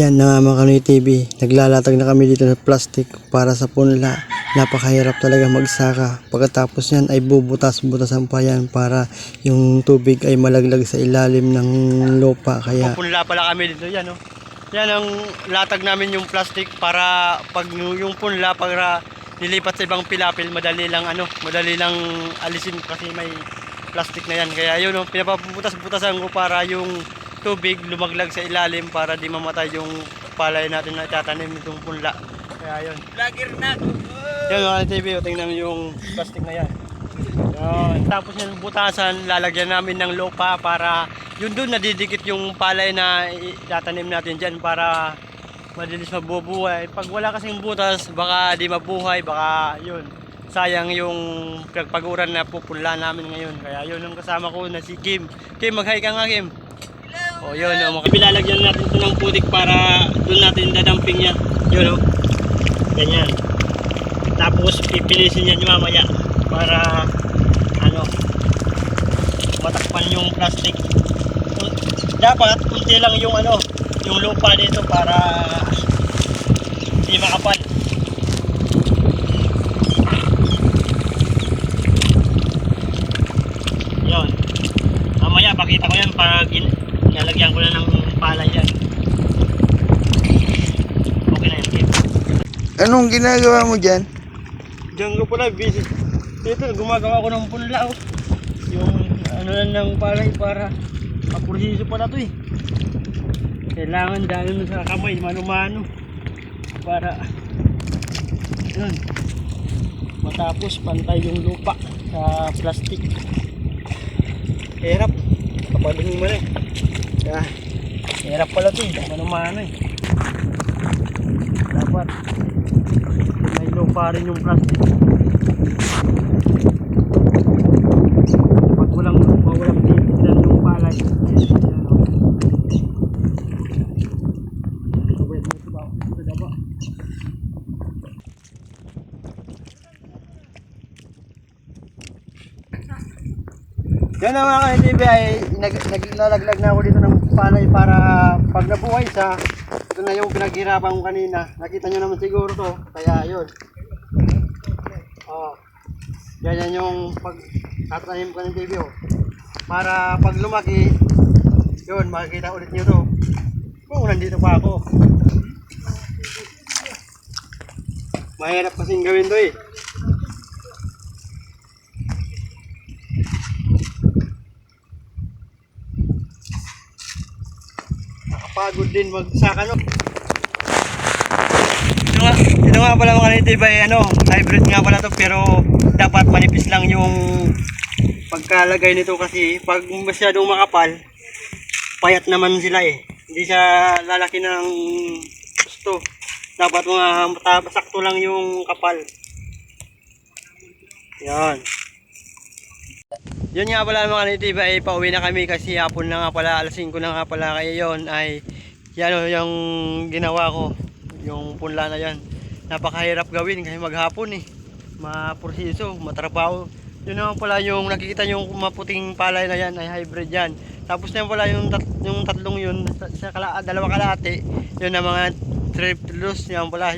Yan na nga mga Kanoy TV, naglalatag na kami dito ng plastic para sa punla. Napakahirap talaga magsaka. Pagkatapos yan ay bubutas-butasan pa yan para yung tubig ay malaglag sa ilalim ng lupa. Kaya Pupunla pala kami dito yan, no? Yan ang latag namin yung plastic para pag yung punla para nilipat sa ibang pilapil, madali lang ano, madali lang alisin kasi may plastic na yan. Kaya yun, no, pinapabutas-butasan ko para yung tubig lumaglag sa ilalim para di mamatay yung palay natin na itatanim itong punla. Kaya yun. Vlogger na. Yan mga TV, o, tingnan yung plastic na yan. Yan. Tapos yan butasan, lalagyan namin ng lupa para yun doon nadidikit yung palay na itatanim natin dyan para madalis mabubuhay. Pag wala kasing butas, baka di mabuhay, baka yun. Sayang yung pagpaguran na pupunla namin ngayon. Kaya yun ang kasama ko na si Kim. Kim, mag-hi ka nga Kim. O yun, o, mga... Bilalagyan natin ito ng putik para doon natin dadamping yan. Yun o. Ganyan. Tapos pipilisin yan mamaya para ano matakpan yung plastic. Dapat kunti lang yung ano yung lupa dito para hindi makapal. Yun. Mamaya pakita ko yan pag nalagyan ko na ng palay yan. Okay na yan. Kip. anong ginagawa mo dyan? Diyan ko pala busy. Dito gumagawa ko ng punla oh. Yung ano na ng palay para mapursiso pala to eh. Kailangan dahil sa kamay mano-mano para yun. Matapos pantay yung lupa sa plastic. Hirap. Kapaling mo na eh. Kaya, hirap pala to eh. Mano-mano eh. Dapat may lupa rin yung plastic. Pag walang lupa, walang titilan yung palay. Oh. Ito? Ito? Yan ang mga ka-TV ay nag, naglalaglag na ako dito ng palay para pag nabuhay sa ito na yung pinaghirapan ko kanina. Nakita nyo naman siguro to. Kaya yun. Oh. Yan yung pag tatanim ko ng TV oh. Para pag lumaki, yun, makikita ulit nyo to. Kung nandito pa ako. Mahirap kasing gawin to eh. Nakapagod din magsaka no. Ito nga, ito nga pala mga native ay ano, hybrid nga pala to pero dapat manipis lang yung pagkalagay nito kasi pag masyadong makapal, payat naman sila eh. Hindi siya lalaki ng gusto. Dapat mga sakto lang yung kapal. Yan. Yun nga pala mga native ay pauwi na kami kasi hapon na nga pala, alas 5 na nga pala kaya yun ay yan o yung ginawa ko, yung punla na yan. Napakahirap gawin kasi maghapon eh. Maprosiso, matrabaho. Yun naman pala yung nakikita yung maputing palay na yan ay hybrid yan. Tapos na pala yung, tat, yung tatlong yun, sa, sa kala, dalawa kalate, yun na mga triplus yan pala.